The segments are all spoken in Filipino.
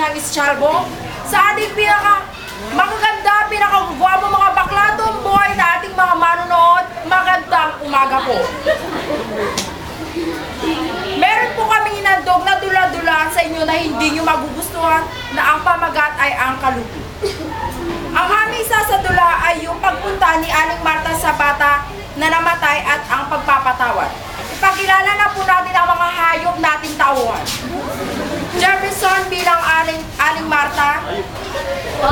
ng Eschalbo, sa ating pinaka magaganda, pinakagwapo mga bakla, tomboy na ating mga manonood, magandang umaga po. Meron po kaming inandog na dula-dulaan sa inyo na hindi nyo magugustuhan na ang pamagat ay ang kalupi. Ang aming sasadula ay yung pagpunta ni Aling Marta sa bata na namatay at ang pagpapatawad. Ipakilala na po natin ang mga hayop nating tauhan. Jefferson bilang Aling, Aling Marta,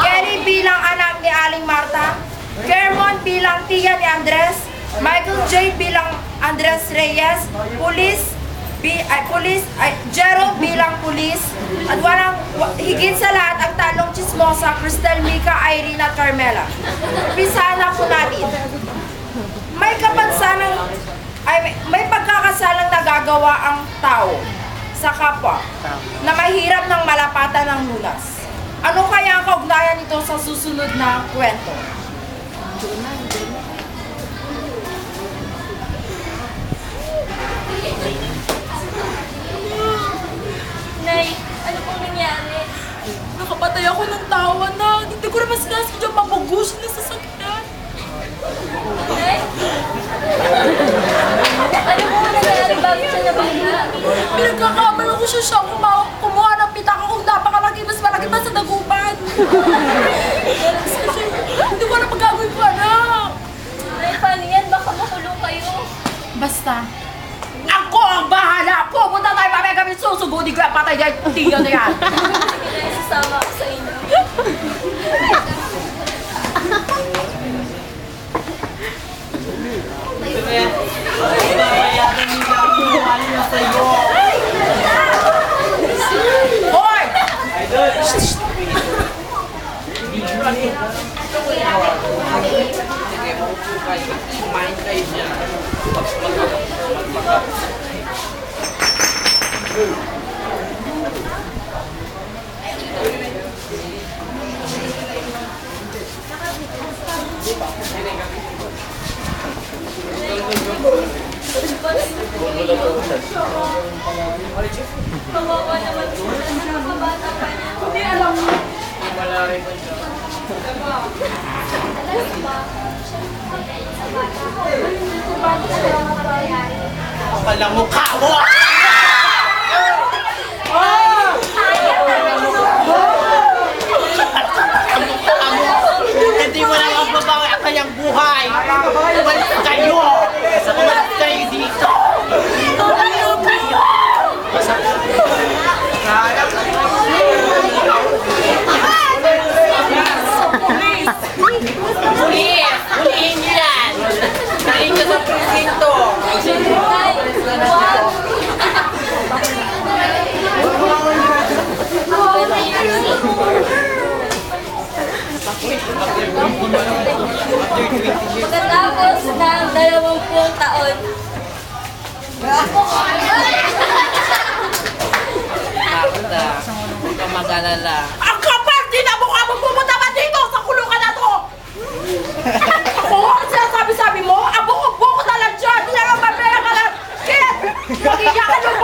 Kelly bilang anak ni Aling Marta, Kermon bilang tiya ni Andres, Michael J. bilang Andres Reyes, Police, bi, ay, Police, ay, Jero bilang Police, at walang, wa- higit sa lahat ang talong chismosa, Cristel, Mika, Irene at Carmela. Umpisa na po natin. May kapansanang, ay, may pagkakasalang nagagawa ang tao sa kapwa na mahirap ng malapatan ng lunas. Ano kaya ang kaugnayan nito sa susunod na kwento? Nay, ano pong nangyari? Nakapatay ako ng tawa na. Hindi ko naman sinasadyang mabugos na sasakyan. Nay? Ano pong nangyari bago siya nabangga? Pinagkakamala ko siya siya kumuha, kumuha ng pitaka kung napakalaki, mas malaki pa sa dagupan. Hindi ko alam magagawin ko, anak. Nay, paano yan? Baka makulong kayo. Basta, ako ang bahala! Pupunta tayo mamaya kami susugodi ko yung patay dyan. Tingnan na yan. Sasama ako sa inyo. Hoy! Kawawa naman po. Nakakabata pa niya. Hindi alam mo. Kapal ng mukha mo! Hindi Pagkatapos ng dalawampung taon? Huwag kang mag-alala. Ang kapal! Di na mukha mo pumunta pa dito sa kulungan na to! Ako ang sinasabi-sabi mo, ang bukog-bukog na lang dyan! Hindi naman mabaya ka lang! Kid! Magiging ka ng